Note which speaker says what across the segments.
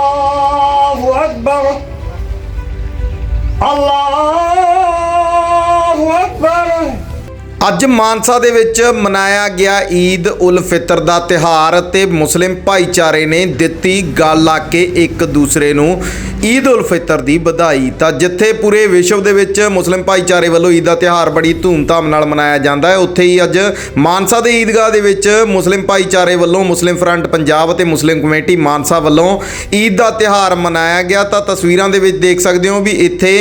Speaker 1: আল্লাহ আকবর। আল্লাহ
Speaker 2: ਅੱਜ ਮਾਨਸਾ ਦੇ ਵਿੱਚ ਮਨਾਇਆ ਗਿਆ ਈਦ ਉਲ ਫਿਤਰ ਦਾ ਤਿਹਾਰ ਤੇ ਮੁਸਲਿਮ ਭਾਈਚਾਰੇ ਨੇ ਦਿੱਤੀ ਗੱਲ ਆ ਕੇ ਇੱਕ ਦੂਸਰੇ ਨੂੰ ਈਦ ਉਲ ਫਿਤਰ ਦੀ ਵਧਾਈ। ਤਾਂ ਜਿੱਥੇ ਪੂਰੇ ਵਿਸ਼ਵ ਦੇ ਵਿੱਚ ਮੁਸਲਿਮ ਭਾਈਚਾਰੇ ਵੱਲੋਂ ਈਦ ਦਾ ਤਿਹਾਰ ਬੜੀ ਧੂਮਧਾਮ ਨਾਲ ਮਨਾਇਆ ਜਾਂਦਾ ਹੈ, ਉੱਥੇ ਹੀ ਅੱਜ ਮਾਨਸਾ ਦੇ ਈਦਗਾਹ ਦੇ ਵਿੱਚ ਮੁਸਲਿਮ ਭਾਈਚਾਰੇ ਵੱਲੋਂ ਮੁਸਲਿਮ ਫਰੰਟ ਪੰਜਾਬ ਅਤੇ ਮੁਸਲਿਮ ਕਮੇਟੀ ਮਾਨਸਾ ਵੱਲੋਂ ਈਦ ਦਾ ਤਿਹਾਰ ਮਨਾਇਆ ਗਿਆ। ਤਾਂ ਤਸਵੀਰਾਂ ਦੇ ਵਿੱਚ ਦੇਖ ਸਕਦੇ ਹੋ ਵੀ ਇੱਥੇ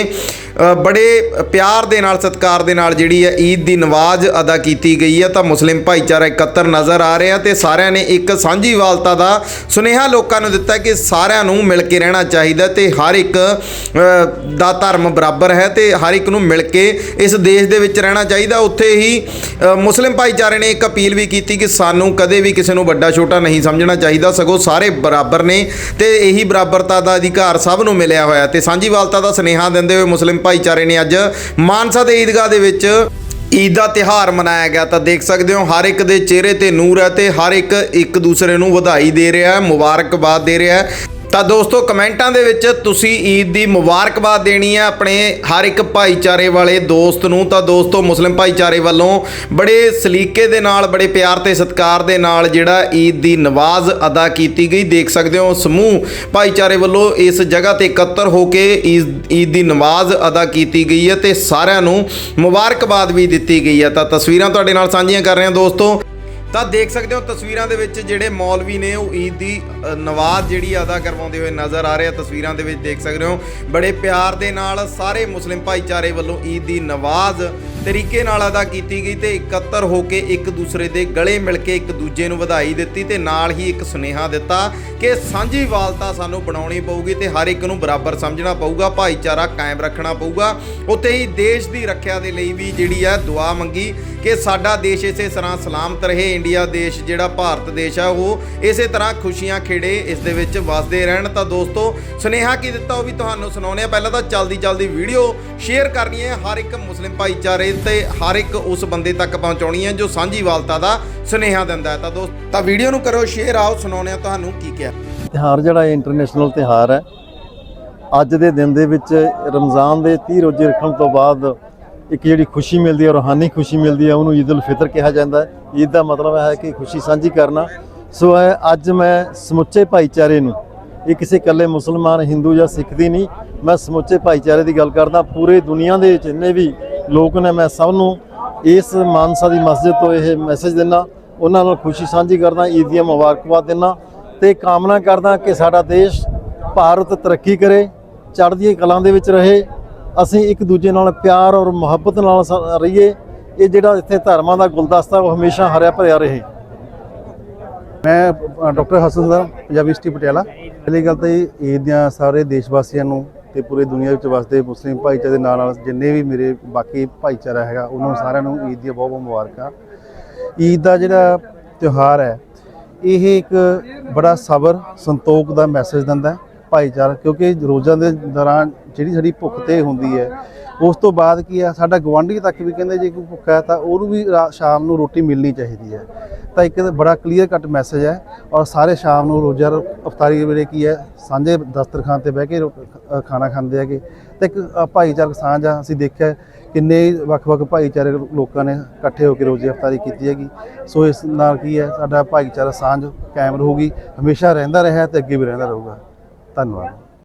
Speaker 2: ਬੜੇ ਪਿਆਰ ਦੇ ਨਾਲ, ਸਤਿਕਾਰ ਦੇ ਨਾਲ ਜਿਹੜੀ ਹੈ ਈਦ ਦੀ ਨਮਾਜ਼ ਅਦਾ ਕੀਤੀ ਗਈ ਹੈ। ਤਾਂ ਮੁਸਲਿਮ ਭਾਈਚਾਰਾ ਇਕੱਤਰ ਨਜ਼ਰ ਆ ਰਿਹਾ ਤੇ ਸਾਰਿਆਂ ਨੇ ਇੱਕ ਸਾਂਝੀ ਵਾਲਤਾ ਦਾ ਸੁਨੇਹਾ ਲੋਕਾਂ ਨੂੰ ਦਿੱਤਾ ਕਿ ਸਾਰਿਆਂ ਨੂੰ ਮਿਲ ਕੇ ਰਹਿਣਾ ਚਾਹੀਦਾ ਤੇ ਹਰ ਇੱਕ ਦਾ ਧਰਮ ਬਰਾਬਰ ਹੈ ਤੇ ਹਰ ਇੱਕ ਨੂੰ ਮਿਲ ਕੇ ਇਸ ਦੇਸ਼ ਦੇ ਵਿੱਚ ਰਹਿਣਾ ਚਾਹੀਦਾ। ਉੱਥੇ ਹੀ ਮੁਸਲਿਮ ਭਾਈਚਾਰੇ ਨੇ ਇੱਕ ਅਪੀਲ ਵੀ ਕੀਤੀ ਕਿ ਸਾਨੂੰ ਕਦੇ ਵੀ ਕਿਸੇ ਨੂੰ ਵੱਡਾ ਛੋਟਾ ਨਹੀਂ ਸਮਝਣਾ ਚਾਹੀਦਾ। ਸਗੋਂ ਸਾਰੇ ਬਰਾਬਰ ਨੇ ਤੇ ਇਹੀ ਬਰਾਬਰਤਾ ਦਾ ਅਧਿਕਾਰ ਸਭ ਨੂੰ ਮਿਲਿਆ ਹੋਇਆ ਤੇ ਸਾਂਝੀਵਾਲਤਾ ਦਾ ਸੁਨੇਹਾ ਦਿੰਦੇ ਹੋਏ ਮੁਸਲਿਮ ਭਾਈਚਾਰੇ ਨੇ ਅੱਜ ਮਾਨਸਾ ਦੇ ਈਦਗਾਹ ਦੇ ਵਿੱਚ ਈਦ ਦਾ ਤਿਹਾਰ ਮਨਾਇਆ ਗਿਆ। ਤਾਂ ਦੇਖ ਸਕਦੇ ਹੋ, ਹਰ ਇੱਕ ਦੇ ਚਿਹਰੇ ਤੇ ਨੂਰ ਹੈ ਤੇ ਹਰ ਇੱਕ ਇੱਕ ਦੂਸਰੇ ਨੂੰ ਵਧਾਈ ਦੇ ਰਿਹਾ ਹੈ, ਮੁਬਾਰਕਬਾਦ ਦੇ ਰਿਹਾ ਹੈ। ਤਾਂ ਦੋਸਤੋ, ਕਮੈਂਟਾਂ ਦੇ ਵਿੱਚ ਤੁਸੀਂ ਈਦ ਦੀ ਮੁਬਾਰਕਬਾਦ ਦੇਣੀ ਹੈ ਆਪਣੇ ਹਰ ਇੱਕ ਭਾਈਚਾਰੇ ਵਾਲੇ ਦੋਸਤ ਨੂੰ। ਤਾਂ ਦੋਸਤੋ, ਮੁਸਲਿਮ ਭਾਈਚਾਰੇ ਵੱਲੋਂ ਬੜੇ ਸਲੀਕੇ ਦੇ ਨਾਲ, ਬੜੇ ਪਿਆਰ ਤੇ ਸਤਿਕਾਰ ਦੇ ਨਾਲ ਜਿਹੜਾ ਈਦ ਦੀ ਨਵਾਜ਼ ਅਦਾ ਕੀਤੀ ਗਈ। ਦੇਖ ਸਕਦੇ ਹੋ, ਸਮੂਹ ਭਾਈਚਾਰੇ ਵੱਲੋਂ ਇਸ ਜਗ੍ਹਾ ਤੇ ਇਕੱਤਰ ਹੋ ਕੇ ਈਦ ਈਦ ਦੀ ਨਮਾਜ਼ ਅਦਾ ਕੀਤੀ ਗਈ ਹੈ ਤੇ ਸਾਰਿਆਂ ਨੂੰ ਮੁਬਾਰਕਬਾਦ ਵੀ ਦਿੱਤੀ ਗਈ ਹੈ। ਤਾਂ ਤਸਵੀਰਾਂ ਤੁਹਾਡੇ ਨਾਲ ਸਾਂਝੀਆਂ ਕਰ ਰਹੇ ਹਾਂ ਦੋਸਤੋ। ਤਾਂ ਦੇਖ ਸਕਦੇ ਹੋ ਤਸਵੀਰਾਂ ਦੇ ਵਿੱਚ ਜਿਹੜੇ ਮੌਲਵੀ ਨੇ ਉਹ ਈਦ ਦੀ ਨਵਾਜ਼ ਜਿਹੜੀ ਅਦਾ ਕਰਵਾਉਂਦੇ ਹੋਏ ਨਜ਼ਰ ਆ ਰਹੇ ਆ। ਤਸਵੀਰਾਂ ਦੇ ਵਿੱਚ ਦੇਖ ਸਕਦੇ ਹੋ, ਬੜੇ ਪਿਆਰ ਦੇ ਨਾਲ ਸਾਰੇ ਮੁਸਲਿਮ ਭਾਈਚਾਰੇ ਵੱਲੋਂ ਈਦ ਦੀ ਨਵਾਜ਼ ਤਰੀਕੇ ਨਾਲ ਅਦਾ ਕੀਤੀ ਗਈ ਤੇ ਇਕੱਤਰ ਹੋ ਕੇ ਇੱਕ ਦੂਸਰੇ ਦੇ ਗਲੇ ਮਿਲ ਕੇ ਇੱਕ ਦੂਜੇ ਨੂੰ ਵਧਾਈ ਦਿੱਤੀ ਤੇ ਨਾਲ ਹੀ ਇੱਕ ਸੁਨੇਹਾ ਦਿੱਤਾ ਕਿ ਸਾਂਝੀ ਵਾਲਤਾ ਸਾਨੂੰ ਬਣਾਉਣੀ ਪਊਗੀ ਤੇ ਹਰ ਇੱਕ ਨੂੰ ਬਰਾਬਰ ਸਮਝਣਾ ਪਊਗਾ, ਭਾਈਚਾਰਾ ਕਾਇਮ ਰੱਖਣਾ ਪਊਗਾ। ਉੱਥੇ ਹੀ ਦੇਸ਼ ਦੀ ਰੱਖਿਆ ਦੇ ਲਈ ਵੀ ਜਿਹੜੀ ਹੈ ਦੁਆ ਮੰਗੀ। ਕਿ ਸਾਡਾ ਦੇਸ਼ ਇਸੇ ਤਰ੍ਹਾਂ ਸਲਾਮਤ ਰਹੇ, ਇੰਡੀਆ ਦੇਸ਼ ਜਿਹੜਾ ਭਾਰਤ ਦੇਸ਼ ਆ, ਉਹ ਇਸੇ ਤਰ੍ਹਾਂ ਖੁਸ਼ੀਆਂ ਖੇੜੇ, ਇਸ ਦੇ ਵਿੱਚ ਵਸਦੇ ਰਹਿਣ। ਤਾਂ ਦੋਸਤੋ, ਸੁਨੇਹਾ ਕੀ ਦਿੱਤਾ ਉਹ ਵੀ ਤੁਹਾਨੂੰ ਸੁਣਾਉਂਦੇ ਆ ਪਹਿਲਾਂ ਤਾਂ ਜਲਦੀ ਜਲਦੀ ਵੀਡੀਓ ਸ਼ੇਅਰ ਕਰਨੀ ਹੈ ਹਰ ਇੱਕ ਮੁਸਲਿਮ ਭਾਈਚਾਰੇ ਤੇ ਹਰ ਇੱਕ ਉਸ ਬੰਦੇ ਤੱਕ ਪਹੁੰਚਾਉਣੀ ਹੈ ਜੋ ਸਾਂਝੀਵਾਲਤਾ ਦਾ ਸੁਨੇਹਾ ਦਿੰਦਾ ਹੈ। ਤਾਂ ਦੋਸਤ, ਤਾਂ ਵੀਡੀਓ ਨੂੰ ਕਰੋ ਸ਼ੇਅਰ, ਆਓ ਸੁਣਾਉਂਦੇ ਆ ਤੁਹਾਨੂੰ ਕੀ ਕਿਹਾ।
Speaker 3: ਤਿਹਾਰ ਜਿਹੜਾ ਇੰਟਰਨੈਸ਼ਨਲ ਤਿਹਾਰ ਹੈ, ਅੱਜ ਦੇ ਦਿਨ ਦੇ ਵਿੱਚ ਰਮਜ਼ਾਨ ਦੇ 30 ਰੋਜ਼ੇ ਰੱਖਣ ਤੋਂ ਬਾਅਦ ਇੱਕ ਜਿਹੜੀ ਖੁਸ਼ੀ ਮਿਲਦੀ ਹੈ, ਰੂਹਾਨੀ ਖੁਸ਼ੀ ਮਿਲਦੀ ਹੈ, ਉਹਨੂੰ ਈਦ ਉਲ ਫਿਤਰ ਕਿਹਾ ਜਾਂਦਾ ਹੈ। ਈਦ ਦਾ ਮਤਲਬ ਹੈ ਕਿ ਖੁਸ਼ੀ ਸਾਂਝੀ ਕਰਨਾ। ਸੋ ਇਹ ਅੱਜ ਮੈਂ ਸਮੁੱਚੇ ਭਾਈਚਾਰੇ ਨੂੰ, ਇਹ ਕਿਸੇ ਇਕੱਲੇ ਮੁਸਲਮਾਨ, ਹਿੰਦੂ ਜਾਂ ਸਿੱਖ ਦੀ ਨਹੀਂ, ਮੈਂ ਸਮੁੱਚੇ ਭਾਈਚਾਰੇ ਦੀ ਗੱਲ ਕਰਦਾ। ਪੂਰੇ ਦੁਨੀਆ ਦੇ ਜਿੰਨੇ ਵੀ ਲੋਕ ਨੇ, ਮੈਂ ਸਭ ਨੂੰ ਇਸ ਮਾਨਸਾ ਦੀ ਮਸਜਿਦ ਤੋਂ ਇਹ ਮੈਸੇਜ ਦਿੰਦਾ। ਉਹਨਾਂ ਨਾਲ ਖੁਸ਼ੀ ਸਾਂਝੀ ਕਰਦਾ, ਈਦ ਦੀਆਂ ਮੁਬਾਰਕਬਾਦ ਦਿੰਦਾ। ਤੇ ਕਾਮਨਾ ਕਰਦਾ ਕਿ ਸਾਡਾ ਦੇਸ਼ ਭਾਰਤ ਤਰੱਕੀ ਕਰੇ ਚੜ੍ਹਦੀ ਕਲਾਂ ਦੇ ਵਿੱਚ ਰਹੇ। ਅਸੀਂ ਇੱਕ ਦੂਜੇ ਨਾਲ ਪਿਆਰ ਔਰ ਮੁਹੱਬਤ ਨਾਲ ਸ- ਰਹੀਏ, ਇਹ ਜਿਹੜਾ ਇੱਥੇ ਧਰਮਾਂ ਦਾ ਗੁਲਦਸਤਾ, ਉਹ ਹਮੇਸ਼ਾ ਹਰਿਆ ਭਰਿਆ ਰਹੇ।
Speaker 4: ਮੈਂ doctor Hasan sir Punjabi university, Patiala. ਪਹਿਲੀ ਗੱਲ ਤਾਂ ਇਹ ਈਦ ਦੀਆਂ ਸਾਰੇ ਦੇਸ਼ ਵਾਸੀਆਂ ਨੂੰ ਤੇ ਪੂਰੀ ਦੁਨੀਆ ਵਿੱਚ ਵਸਦੇ ਮੁਸਲਿਮ ਭਾਈਚਾਰੇ ਦੇ ਨਾਲ ਨਾਲ ਜਿੰਨੇ ਵੀ ਮੇਰੇ ਬਾਕੀ ਭਾਈਚਾਰਾ ਹੈਗਾ, ਉਹਨਾਂ ਨੂੰ ਸਾਰਿਆਂ ਨੂੰ ਈਦ ਦੀਆਂ ਬਹੁਤ ਬਹੁਤ ਮੁਬਾਰਕਾਂ। ਈਦ ਦਾ ਜਿਹੜਾ ਤਿਉਹਾਰ ਹੈ, ਇਹ ਇੱਕ ਬੜਾ ਸਬਰ, ਸੰਤੋਖ ਦਾ ਮੈਸੇਜ ਦਿੰਦਾ ਹੈ। ਭਾਈਚਾਰਾ, ਕਿਉਂਕਿ ਰੋਜ਼ਾਂ ਦੇ ਦੌਰਾਨ ਜਿਹੜੀ ਸਾਡੀ ਭੁੱਖ ਤੇ ਹੁੰਦੀ ਹੈ, ਉਸ ਤੋਂ ਬਾਅਦ ਕੀ ਆ ਸਾਡਾ ਗਵਾਂਢੀ ਤੱਕ ਵੀ ਕਹਿੰਦੇ ਜੇ ਕੋਈ ਭੁੱਖਾ ਹੈ ਤਾਂ ਉਹਨੂੰ ਵੀ ਰਾ- ਸ਼ਾਮ ਨੂੰ ਰੋਟੀ ਮਿਲਣੀ ਚਾਹੀਦੀ ਹੈ। ਤਾਂ ਇੱਕ ਬੜਾ ਕਲੀਅਰ ਕੱਟ ਮੈਸੇਜ ਹੈ ਔਰ ਸਾਰੇ ਸ਼ਾਮ ਨੂੰ ਰੋਜ਼ਾ ਅਫਤਾਰੀ ਵੇਲੇ ਕੀ ਹੈ, ਸਾਂਝੇ ਦਸਤਰਖਾਨ ਤੇ ਬਹਿ ਕੇ ਰੋ- ਖਾਣਾ ਖਾਂਦੇ ਹੈਗੇ। ਤੇ ਇੱਕ ਭਾਈਚਾਰਕ ਸਾਂਝ ਆ, ਅਸੀਂ ਦੇਖਿਆ ਕਿੰਨੇ ਵੱਖ-ਵੱਖ ਭਾਈਚਾਰੇ ਲੋਕਾਂ ਨੇ ਇਕੱਠੇ ਹੋ ਕੇ ਰੋਜ਼ੇ ਅਫਤਾਰੀ ਕੀਤੀ ਹੈਗੀ। ਸੋ ਇਸ ਨਾਲ ਕੀ ਹੈ, ਸਾਡਾ ਭਾਈਚਾਰਾ ਸਾਂਝ ਕਾਇਮ ਰਹੂਗੀ, ਹਮੇਸ਼ਾ ਰਹਿੰਦਾ ਰਿਹਾ ਤੇ ਅੱਗੇ ਵੀ ਰਹਿੰਦਾ ਰਹੂਗਾ। ਧੰਨਵਾਦ।